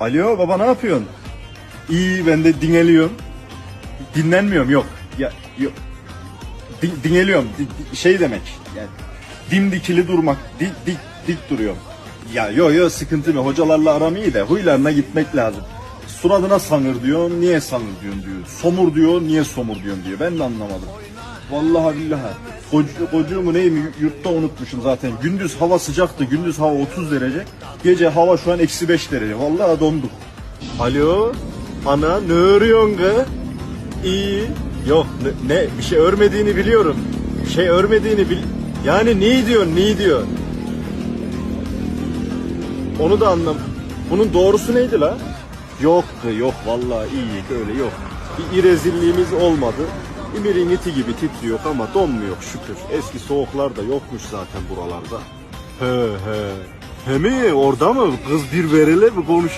Alo baba ne yapıyorsun? İyi ben de dinleniyorum. Dinlenmiyorum yok. Ya yok. Din, dinleniyorum. Di- şey demek. Yani dimdikili durmak. Dik dik dik duruyorum. Ya yo yo sıkıntı mı? Hocalarla aram iyi de huylarına gitmek lazım. Suratına sanır diyor. Niye sanır diyorsun diyor. Somur diyor. Niye somur diyorsun diyor. Ben de anlamadım. Vallahi billahi. Koc, kocuğumu neyim yurtta unutmuşum zaten. Gündüz hava sıcaktı. Gündüz hava 30 derece. Gece hava şu an eksi 5 derece. Vallahi donduk. Alo. Ana ne örüyorsun kız? İyi. Yok ne, ne bir şey örmediğini biliyorum. Bir şey örmediğini bil. Yani ne diyorsun ne diyorsun? Onu da anlam. Bunun doğrusu neydi la? Yok yok vallahi iyi öyle yok. Bir irezilliğimiz olmadı. İmirin iti gibi titriyor ama donmuyor şükür. Eski soğuklar da yokmuş zaten buralarda. He he. He mi? Orada mı? Kız bir verele mi konuşuyor?